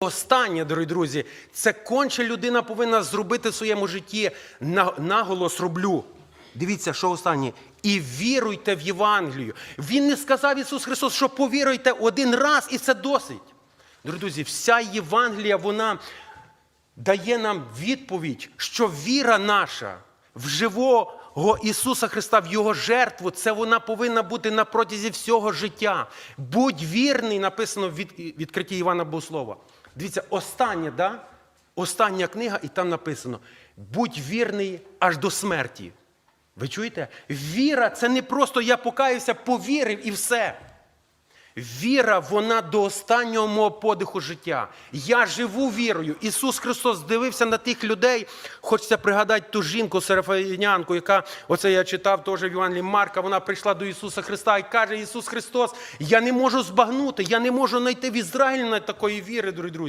Останнє, дорогі друзі, це конче людина повинна зробити в своєму житті наголос роблю. Дивіться, що останнє. І віруйте в Євангелію. Він не сказав Ісус Христос, що повіруйте один раз і це досить. Дорогі друзі, вся Євангелія, вона дає нам відповідь, що віра наша в живого Ісуса Христа, в Його жертву, це вона повинна бути на протязі всього життя. Будь вірний, написано в від, відкритті Івана Богослова. Дивіться, остання, да? остання книга, і там написано: будь вірний аж до смерті. Ви чуєте? Віра це не просто я покаюся, повірив і все. Віра, вона до останнього мого подиху життя. Я живу вірою. Ісус Христос дивився на тих людей. Хочеться пригадати ту жінку серафінянку, яка, оце я читав теж в Іванлі Марка, вона прийшла до Ісуса Христа і каже: Ісус Христос, я не можу збагнути, я не можу знайти в Ізраїлі на такої віри, дорогі друзі.